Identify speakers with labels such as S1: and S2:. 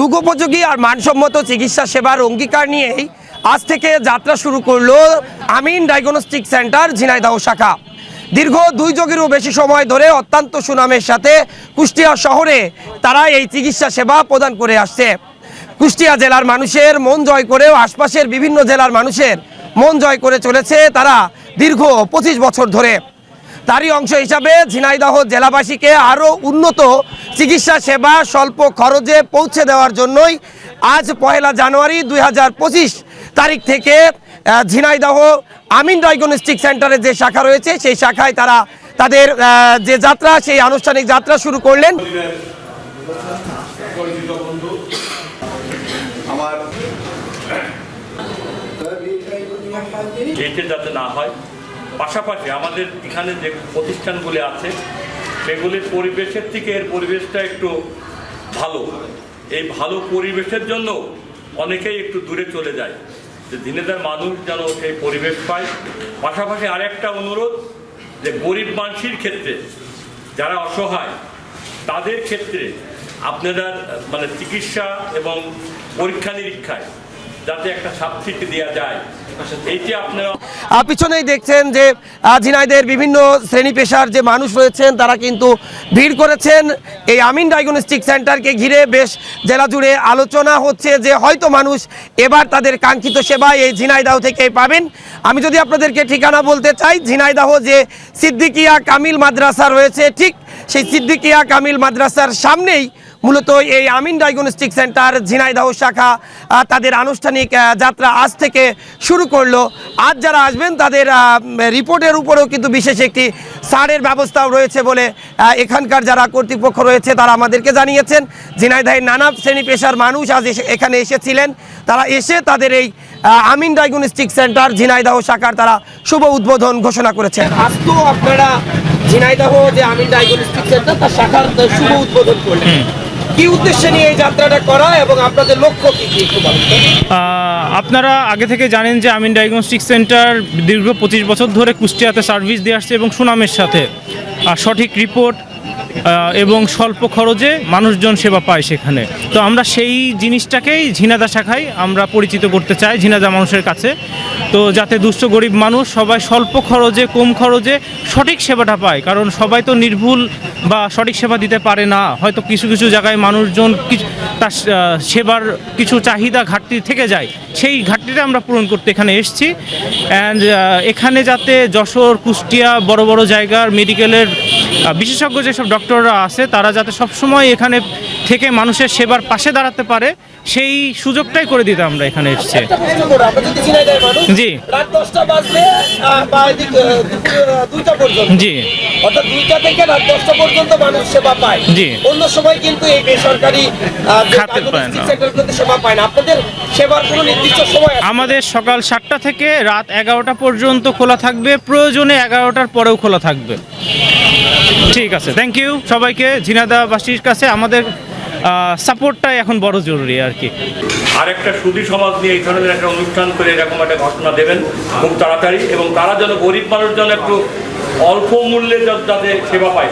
S1: যুগোপযোগী আর মানসম্মত চিকিৎসা সেবার অঙ্গীকার নিয়েই আজ থেকে যাত্রা শুরু করল আমিন ডায়াগনস্টিক সেন্টার, ঝিনাইদহ শাখা। দীর্ঘ দুই যুগেরও বেশি সময় ধরে অত্যন্ত সুনামের সাথে কুষ্টিয়া শহরে তারা এই চিকিৎসা সেবা প্রদান করে আসছে। কুষ্টিয়া জেলার মানুষের মন জয় করেও আশপাশের বিভিন্ন জেলার মানুষের মন জয় করে চলেছে তারা দীর্ঘ পঁচিশ বছর ধরে। তারই অংশ হিসাবে ঝিনাইদহ জেলাবাসীকে আরও উন্নত চিকিৎসা সেবা স্বল্প খরচে পৌঁছে দেওয়ার জন্যই আজ পয়লা জানুয়ারি দুই হাজার পঁচিশ তারিখ থেকে ঝিনাইদহ আমিন ডায়াগনস্টিক সেন্টারের যে শাখা রয়েছে সেই শাখায় তারা তাদের যে যাত্রা সেই আনুষ্ঠানিক যাত্রা শুরু করলেন।
S2: আমার
S3: যাতে না হয় পাশাপাশি আমাদের এখানে যে প্রতিষ্ঠানগুলি আছে, সেগুলির পরিবেশের থেকে এর পরিবেশটা একটু ভালো। এই ভালো পরিবেশের জন্য অনেকেই একটু দূরে চলে যায়, যে দিনেদার মানুষ যেন সেই পরিবেশ পায়। পাশাপাশি আরেকটা অনুরোধ, যে গরিব মানুষের ক্ষেত্রে যারা অসহায়, তাদের ক্ষেত্রে আপনারা মানে চিকিৎসা এবং পরীক্ষা নিরীক্ষায় যাতে একটা সাবসিডি দেওয়া যায়।
S1: পিছনেই দেখছেন যে ঝিনাইদের বিভিন্ন শ্রেণি পেশার যে মানুষ রয়েছেন, তারা কিন্তু ভিড় করেছেন। এই আমিন ডায়াগনস্টিক সেন্টারকে ঘিরে বেশ জেলা জুড়ে আলোচনা হচ্ছে যে, হয়তো মানুষ এবার তাদের কাঙ্ক্ষিত সেবা এই ঝিনাইদাহ থেকে পাবেন। আমি যদি আপনাদেরকে ঠিকানা বলতে চাই, ঝিনাইদাহ যে সিদ্দিকিয়া কামিল মাদ্রাসা রয়েছে, ঠিক সেই সিদ্দিকিয়া কামিল মাদ্রাসার সামনেই মূলত এই আমিন ডায়াগনস্টিক সেন্টার ঝিনাইদহ শাখা তাদের আনুষ্ঠানিক যাত্রা আজ থেকে শুরু করল। আজ যারা আসবেন তাদের রিপোর্টের উপরেও কিন্তু বিশেষ একটি সারের ব্যবস্থাও রয়েছে বলে এখানকার যারা কর্তৃপক্ষ রয়েছে তারা আমাদেরকে জানিয়েছেন। ঝিনাইদহের নানা শ্রেণি পেশার মানুষ আজ এসে- এখানে এসেছিলেন। তারা এসে তাদের এই আমিন ডায়াগনস্টিক সেন্টার ঝিনাইদহ শাখার তারা শুভ উদ্বোধন ঘোষণা করেছেন। আজ তো আপনারা ঝিনাইদহ যে আমিন ডায়াগনস্টিক সেন্টার তার শাখার শুভ উদ্বোধন করলেন। কি উদ্দেশ্যে নিয়ে এই যাত্রাটা করা এবং আপনাদের লক্ষ্য কি কি
S4: আপনারা আগে থেকে জানেন যে আমিন ডায়াগনস্টিক সেন্টার দীর্ঘ পঁচিশ বছর ধরে কুষ্টিয়াতে সার্ভিস দিয়ে আসছে এবং সুনামের সাথে। সঠিক রিপোর্ট এবং স্বল্প খরচে মানুষজন সেবা পায় সেখানে। তো আমরা সেই জিনিসটাকেই ঝিনাদা শাখায় আমরা পরিচিত করতে চাই ঝিনাদা মানুষের কাছে। তো যাতে দুষ্ট গরিব মানুষ সবাই স্বল্প খরচে, কম খরচে সঠিক সেবাটা পায়। কারণ সবাই তো নির্ভুল বা সঠিক সেবা দিতে পারে না। হয়তো কিছু কিছু জায়গায় মানুষজন তার সেবার কিছু চাহিদা ঘাটতি থেকে যায়, সেই ঘাটতিটা আমরা পূরণ করতে এখানে এসেছি। অ্যান্ড এখানে যাতে যশোর, কুষ্টিয়া বড় বড় জায়গার মেডিকেলের বিশেষজ্ঞ যেসব ডক্টররা আছে, তারা যাতে সবসময় এখানে থেকে মানুষের সেবার পাশে দাঁড়াতে পারে সেই সুযোগটাই করে দিতে আমরা এখানে এসেছি।
S1: মানুষ,
S4: জি। জি।
S1: অর্থাৎ দুইটা থেকে রাত দশটা পর্যন্ত মানুষ সেবা পায়।
S4: জি।
S1: অন্য সময় কিন্তু এই বেসরকারি
S4: খাতে পায় না।
S1: সেবা পায় না। আপনাদের সেবার কোনো নির্দিষ্ট সময়
S4: আমাদের সকাল সাতটা থেকে রাত এগারোটা পর্যন্ত খোলা থাকবে প্রয়োজনে এগারোটার পরেও খোলা থাকবে। ঠিক আছে থ্যাংক ইউ সবাইকে ঝিনাদাবাসীর কাছে আমাদের সাপোর্টটাই এখন বড় জরুরি আর কি।
S3: আরেকটা সুধী সমাজ নিয়ে এই ধরনের একটা অনুষ্ঠান করে এরকম একটা ঘটনা দেবেন খুব তাড়াতাড়ি এবং তারা যেন গরিব মানুষ যেন একটু অল্প মূল্যে যাদের সেবা পায়।